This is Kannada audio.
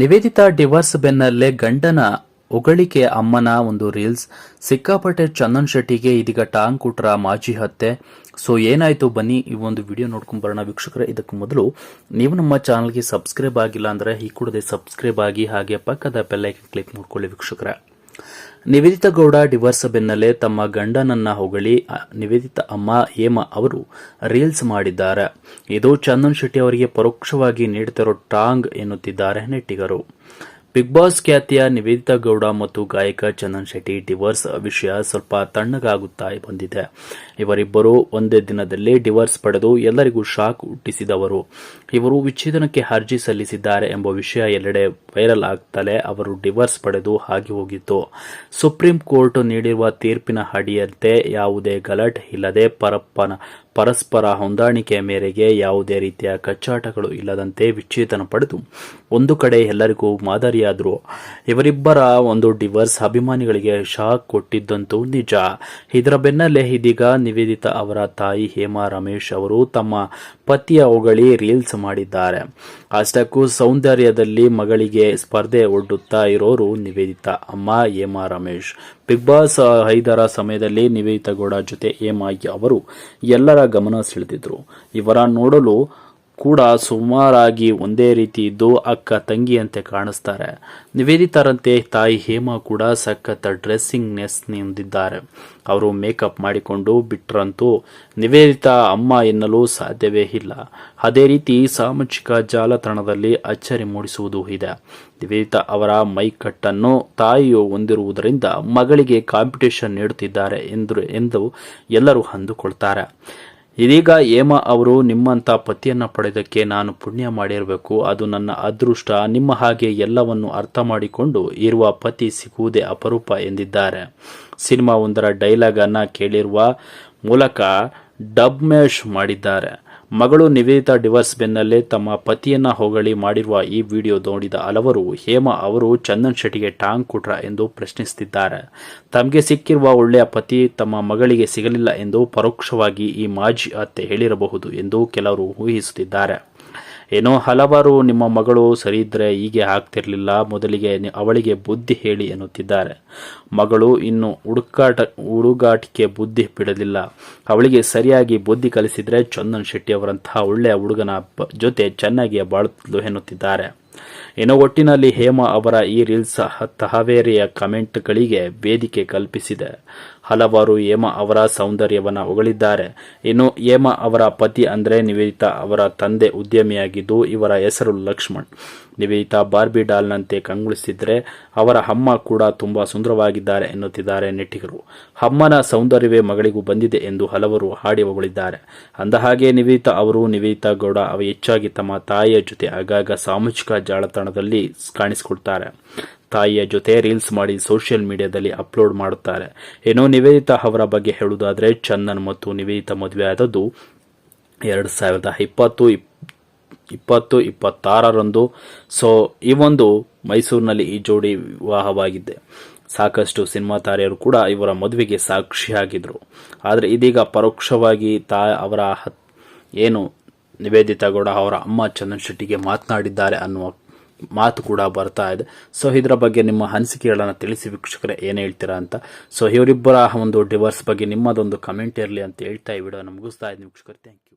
ನಿವೇದಿತಾ ಡಿವೋರ್ಸ್ ಬೆನ್ನಲ್ಲೇ ಗಂಡನ ಹೊಗಳಿಕೆ ಅಮ್ಮನ ಒಂದು ರೀಲ್ಸ್. ಸಿಕ್ಕಾಪಟ್ಟೆ ಚಂದನ್ ಶೆಟ್ಟಿಗೆ ಇದೀಗ ಟಾಂಗ್ ಕುಟ್ರ, ಮಾಜಿ ಹತ್ಯೆ. ಸೊ ಏನಾಯ್ತು ಬನ್ನಿ, ಈ ಒಂದು ವಿಡಿಯೋ ನೋಡ್ಕೊಂಡ್ ಬರೋಣ ವೀಕ್ಷಕರೇ. ಇದಕ್ಕೂ ಮೊದಲು, ನೀವು ನಮ್ಮ ಚಾನಲ್ಗೆ ಸಬ್ಸ್ಕ್ರೈಬ್ ಆಗಿಲ್ಲ ಅಂದ್ರೆ ಈ ಕೂಡದೆ ಸಬ್ಸ್ಕ್ರೈಬ್ ಆಗಿ ಹಾಗೆ ಪಕ್ಕದ ಬೆಲ್ಲೈಕನ್ ಕ್ಲಿಕ್ ಮಾಡ್ಕೊಳ್ಳಿ ವೀಕ್ಷಕರೇ. ನಿವೇದಿತಾ ಗೌಡ ಡಿವೋರ್ಸ್ ಬೆನ್ನಲ್ಲೇ ತಮ್ಮ ಗಂಡನನ್ನ ಹೊಗಳಿ ನಿವೇದಿತ ಅಮ್ಮ ಹೇಮ ಅವರು ರೀಲ್ಸ್ ಮಾಡಿದ್ದಾರೆ. ಇದು ಚಂದನ್ ಶೆಟ್ಟಿ ಅವರಿಗೆ ಪರೋಕ್ಷವಾಗಿ ನೀಡುತ್ತಿರೋ ಟಾಂಗ್ ಎನ್ನುತ್ತಿದ್ದಾರೆ ನೆಟ್ಟಿಗರು. ಬಿಗ್ ಬಾಸ್ ಖ್ಯಾತಿಯ ನಿವೇದಿತಾ ಗೌಡ ಮತ್ತು ಗಾಯಕ ಚಂದನ್ ಶೆಟ್ಟಿ ಡಿವೋರ್ಸ್ ವಿಷಯ ಸ್ವಲ್ಪ ತಣ್ಣಗಾಗುತ್ತಾ ಬಂದಿದೆ. ಇವರಿಬ್ಬರು ಒಂದೇ ದಿನದಲ್ಲಿ ಡಿವೋರ್ಸ್ ಪಡೆದು ಎಲ್ಲರಿಗೂ ಶಾಕ್ ಹುಟ್ಟಿಸಿದವರು. ಇವರು ವಿಚ್ಛೇದನಕ್ಕೆ ಅರ್ಜಿ ಸಲ್ಲಿಸಿದ್ದಾರೆ ಎಂಬ ವಿಷಯ ಎಲ್ಲೆಡೆ ವೈರಲ್ ಆಗುತ್ತಲೇ ಅವರು ಡಿವೋರ್ಸ್ ಪಡೆದು ಹಾಗೆ ಹೋಗಿತ್ತು. ಸುಪ್ರೀಂ ಕೋರ್ಟ್ ನೀಡಿರುವ ತೀರ್ಪಿನ ಅಡಿಯಂತೆ ಯಾವುದೇ ಗಲಾಟೆ ಇಲ್ಲದೆ ಪರಪ್ಪನ ಪರಸ್ಪರ ಹೊಂದಾಣಿಕೆ ಮೇರೆಗೆ ಯಾವುದೇ ರೀತಿಯ ಕಚ್ಚಾಟಗಳು ಇಲ್ಲದಂತೆ ವಿಚ್ಛೇದನ ಪಡೆದು ಒಂದು ಕಡೆ ಎಲ್ಲರಿಗೂ ಮಾದರಿಯಾದರು. ಇವರಿಬ್ಬರ ಒಂದು ಡಿವರ್ಸ್ ಅಭಿಮಾನಿಗಳಿಗೆ ಶಾಕ್ ಕೊಟ್ಟಿದ್ದಂತೂ ನಿಜ. ಇದರ ಬೆನ್ನಲ್ಲೇ ಇದೀಗ ನಿವೇದಿತ ಅವರ ತಾಯಿ ಹೇಮಾ ರಮೇಶ್ ಅವರು ತಮ್ಮ ಪತಿಯ ಹೊಗಳಿ ರೀಲ್ಸ್ ಮಾಡಿದ್ದಾರೆ. ಅಷ್ಟಕ್ಕೂ ಸೌಂದರ್ಯದಲ್ಲಿ ಮಗಳಿಗೆ ಸ್ಪರ್ಧೆ ಒಡ್ಡುತ್ತಾ ಇರೋರು ನಿವೇದಿತಾ ಅಮ್ಮ ಹೇಮಾ ರಮೇಶ್. ಬಿಗ್ ಬಾಸ್ ಐದರ ಸಮಯದಲ್ಲಿ ನಿವೇದಿತ ಗೌಡ ಜೊತೆ ಹೇಮಾ ಅವರು ಎಲ್ಲರ ಗಮನ ಸೆಳೆದಿದ್ರು. ಇವರ ನೋಡಲು ಕೂಡ ಸುಮಾರಾಗಿ ಒಂದೇ ರೀತಿ ಇದ್ದು ಅಕ್ಕ ತಂಗಿಯಂತೆ ಕಾಣಿಸ್ತಾರೆ. ನಿವೇದಿತಾರಂತೆ ತಾಯಿ ಹೇಮಾ ಕೂಡ ಸಖತ್ ಡ್ರೆಸ್ಸಿಂಗ್ ನೆಸ್ ನಿಂದಿದ್ದಾರೆ. ಅವರು ಮೇಕಪ್ ಮಾಡಿಕೊಂಡು ಬಿಟ್ರಂತೂ ನಿವೇದಿತಾ ಅಮ್ಮ ಎನ್ನಲು ಸಾಧ್ಯವೇ ಇಲ್ಲ. ಅದೇ ರೀತಿ ಸಾಮಾಜಿಕ ಜಾಲತಾಣದಲ್ಲಿ ಅಚ್ಚರಿ ಮೂಡಿಸುವುದು ಇದೆ. ನಿವೇದಿತಾ ಅವರ ಮೈಕಟ್ಟನ್ನು ತಾಯಿಯು ಹೊಂದಿರುವುದರಿಂದ ಮಗಳಿಗೆ ಕಾಂಪಿಟೇಷನ್ ನೀಡುತ್ತಿದ್ದಾರೆ ಎಂದು ಎಂದು ಎಲ್ಲರೂ ಅಂದುಕೊಳ್ತಾರೆ. ಇದೀಗ ಹೇಮಾ ಅವರು ನಿಮ್ಮಂಥ ಪತಿಯನ್ನ ಪಡೆದಕ್ಕೆ ನಾನು ಪುಣ್ಯ ಮಾಡಿರಬೇಕು. ಅದು ನನ್ನ ಅದೃಷ್ಟ. ನಿಮ್ಮ ಹಾಗೆ ಎಲ್ಲವನ್ನು ಅರ್ಥ ಮಾಡಿಕೊಂಡು ಇರುವ ಪತಿ ಸಿಗುವುದೇ ಅಪರೂಪ ಎಂದಿದ್ದಾರೆ. ಸಿನಿಮಾ ಒಂದರ ಡೈಲಾಗನ್ನು ಕೇಳಿರುವ ಮೂಲಕ ಡಬ್ ಮ್ಯಾಶ್ ಮಾಡಿದ್ದಾರೆ. ಮಗಳು ನಿವೇದಿತಾ ಡಿವರ್ಸ್ ಬೆನ್ನಲ್ಲೇ ತಮ್ಮ ಪತಿಯನ್ನ ಹೊಗಳಿ ಮಾಡಿರುವ ಈ ವಿಡಿಯೋ ನೋಡಿದ ಹಲವರು, ಹೇಮಾ ಅವರು ಚಂದನ್ ಶೆಟ್ಟಿಗೆ ಟಾಂಗ್ ಕುಟ್ರ ಎಂದು ಪ್ರಶ್ನಿಸುತ್ತಿದ್ದಾರೆ. ತಮಗೆ ಸಿಕ್ಕಿರುವ ಒಳ್ಳೆಯ ಪತಿ ತಮ್ಮ ಮಗಳಿಗೆ ಸಿಗಲಿಲ್ಲ ಎಂದು ಪರೋಕ್ಷವಾಗಿ ಈ ಮಾಜಿ ಅತ್ತೆ ಹೇಳಿರಬಹುದು ಎಂದು ಕೆಲವರು ಊಹಿಸುತ್ತಿದ್ದಾರೆ. ಏನೋ ಹಲವಾರು ನಿಮ್ಮ ಮಗಳು ಸರಿ ಇದ್ರೆ ಹೀಗೆ ಆಗ್ತಿರ್ಲಿಲ್ಲ, ಮೊದಲಿಗೆ ಅವಳಿಗೆ ಬುದ್ಧಿ ಹೇಳಿ ಎನ್ನುತ್ತಿದ್ದಾರೆ. ಮಗಳು ಇನ್ನು ಹುಡುಕಾಟ, ಹುಡುಗಾಟಿಕೆ ಬುದ್ಧಿ ಬಿಡಲಿಲ್ಲ. ಅವಳಿಗೆ ಸರಿಯಾಗಿ ಬುದ್ಧಿ ಕಲಿಸಿದ್ರೆ ಚಂದನ್ ಶೆಟ್ಟಿ ಅವರಂತಹ ಒಳ್ಳೆಯ ಹುಡುಗನ ಜೊತೆ ಚೆನ್ನಾಗಿ ಬಾಳುತ್ತಿದ್ಲು ಎನ್ನುತ್ತಿದ್ದಾರೆ. ಇನ್ನು ಒಟ್ಟಿನಲ್ಲಿ ಹೇಮಾ ಅವರ ಈ ರೀಲ್ಸ್ ತಹವೇರಿಯ ಕಮೆಂಟ್ಗಳಿಗೆ ವೇದಿಕೆ ಕಲ್ಪಿಸಿದೆ. ಹಲವಾರು ಹೇಮಾ ಅವರ ಸೌಂದರ್ಯವನ್ನು ಹೊಗಳಿದ್ದಾರೆ. ಇನ್ನು ಹೇಮಾ ಅವರ ಪತಿ ಅಂದರೆ ನಿವೇದಿತಾ ಅವರ ತಂದೆ ಉದ್ಯಮಿಯಾಗಿದ್ದು ಇವರ ಹೆಸರು ಲಕ್ಷ್ಮಣ್. ನಿವೇದಿತಾ ಬಾರ್ಬಿ ಡಾಲ್ನಂತೆ ಕಂಗೊಳಿಸಿದ್ರೆ ಅವರ ಅಮ್ಮ ಕೂಡ ತುಂಬಾ ಸುಂದರವಾಗಿದ್ದಾರೆ ಎನ್ನುತ್ತಿದ್ದಾರೆ ನೆಟ್ಟಿಗರು. ಅಮ್ಮನ ಸೌಂದರ್ಯವೇ ಮಗಳಿಗೂ ಬಂದಿದೆ ಎಂದು ಹಲವರು ಹಾಡಿ ಹೊಗಳಿದ್ದಾರೆ. ಅಂದಹಾಗೆ ನಿವೇದಿತಾ ಅವರು ನಿವೇದಿತಾ ಗೌಡ ಅವ ಹೆಚ್ಚಾಗಿ ತಮ್ಮ ತಾಯಿಯ ಜೊತೆ ಆಗಾಗ ಸಾಮಾಜಿಕ ಜಾಲತಾಣದಲ್ಲಿ ಕಾಣಿಸಿಕೊಳ್ತಾರೆ. ತಾಯಿಯ ಜೊತೆ ರೀಲ್ಸ್ ಮಾಡಿ ಸೋಷಿಯಲ್ ಮೀಡಿಯಾದಲ್ಲಿ ಅಪ್ಲೋಡ್ ಮಾಡುತ್ತಾರೆ. ಏನೋ ನಿವೇದಿತಾ ಅವರ ಬಗ್ಗೆ ಹೇಳುವುದಾದರೆ, ಚಂದನ್ ಮತ್ತು ನಿವೇದಿತಾ ಮದುವೆ ಆದದ್ದು ಎರಡು ಸಾವಿರದ ಇಪ್ಪತ್ತು, ಇಪ್- ಇಪ್ಪತ್ತು, ಇಪ್ಪತ್ತಾರರಂದು. ಸೊ ಈ ಒಂದು ಮೈಸೂರಿನಲ್ಲಿ ಈ ಜೋಡಿ ವಿವಾಹವಾಗಿದೆ. ಸಾಕಷ್ಟು ಸಿನಿಮಾ ತಾರೆಯರು ಕೂಡ ಇವರ ಮದುವೆಗೆ ಸಾಕ್ಷಿಯಾಗಿದ್ದರು ಆದರೆ ಇದೀಗ ಪರೋಕ್ಷವಾಗಿ ತಾ, ಅವರ ಏನು ನಿವೇದಿತಾ ಗೌಡ ಅವರ ಅಮ್ಮ ಚಂದನ್ ಶೆಟ್ಟಿಗೆ ಮಾತನಾಡಿದ್ದಾರೆ ಅನ್ನುವ ಮಾತು ಕೂಡ ಬರ್ತಾ ಇದೆ. ಸೊ ಇದರ ಬಗ್ಗೆ ನಿಮ್ಮ ಅನಿಸಿಕೆಗಳನ್ನು ತಿಳಿಸಿ ವೀಕ್ಷಕರೇ, ಏನು ಹೇಳ್ತೀರಾ ಅಂತ. ಸೊ ಇವರಿಬ್ಬರ ಒಂದು ಡಿವರ್ಸ್ ಬಗ್ಗೆ ನಿಮ್ಮದೊಂದು ಕಮೆಂಟ್ ಇರಲಿ ಅಂತ ಹೇಳ್ತಾ ಈ ವಿಡಿಯೋನ ಮುಗಿಸ್ತಾ ಇದ್ದೀನಿ ವೀಕ್ಷಕರು. Thank you